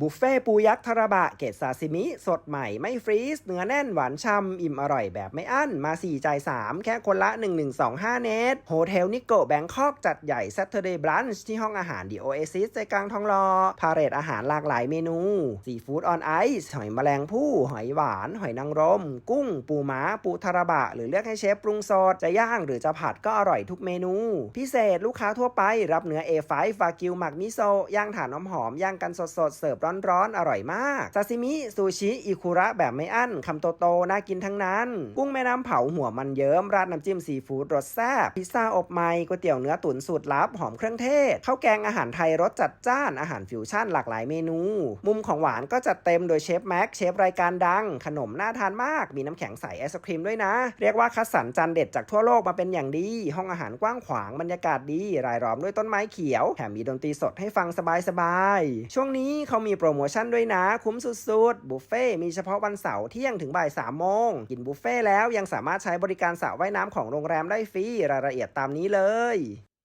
บุฟเฟ่ปูยักษ์ทาราบะเกรดซาซิมิ สดใหม่ไม่ฟรีซเนื้อแน่นหวานช่ำอิ่มอร่อยแบบไม่อั้น มา 4 จ่าย 3 แค่คนละ 1125 เนตโฮเทลนิโกแบงคอกจัดใหญ่ Saturday Brunch ที่ห้องอาหารดีโอเอซิสใจกลางทองรอ พาเรตอาหารหลากหลายเมนูซีฟู้ดออนไอซ์หอยแมลงภู่หอยหวาน หอยนางรม กุ้ง ปูม้า ปูทาราบะ หรือเลือกให้เชฟปรุงสดจะย่างหรือจะผัดก็อร่อยทุกเมนู พิเศษลูกค้าทั่วไปรับเนื้อ A5 ฟากิวหมักมิโซย่างถ่านน้ำหอมย่างกันสดๆเสิร์ฟร้อนๆอร่อยมากซาซิมิซูชิอิคุระแบบไม่อั้นคำโตๆน่ากินทั้งนั้น กุ้งแม่น้ำเผาหัวมันเยิ้มราดน้ำจิ้มซีฟู้ดรสแซ่บพิซซ่าอบไหมก๋วยเตี๋ยวเนื้อตุ๋นสูตรลับหอมเครื่องเทศข้าวแกงอาหารไทยรสจัดจ้านอาหารฟิวชั่นหลากหลายเมนู มุมของหวานก็จัดเต็มโดยเชฟแม็กเชฟรายการดัง ขนมน่าทานมาก มีน้ำแข็งใสไอศครีมด้วยนะ เรียกว่าคัดสรรจานเด็ดจากทั่วโลกมาเป็นอย่างดี ห้องอาหารกว้างขวางบรรยากาศดี รายล้อมด้วยต้นไม้เขียว แถมมีดนตรีสดให้ฟังสบายๆช่วงนี้เขามีโปรโมชั่นด้วยนะ คุ้มสุดๆ บุฟเฟ่ต์มีเฉพาะวันเสาร์เที่ยงถึงบ่ายสามโมง กินบุฟเฟ่ต์แล้วยังสามารถใช้บริการสระว่ายน้ำของโรงแรมได้ฟรี รายละเอียดตามนี้เลย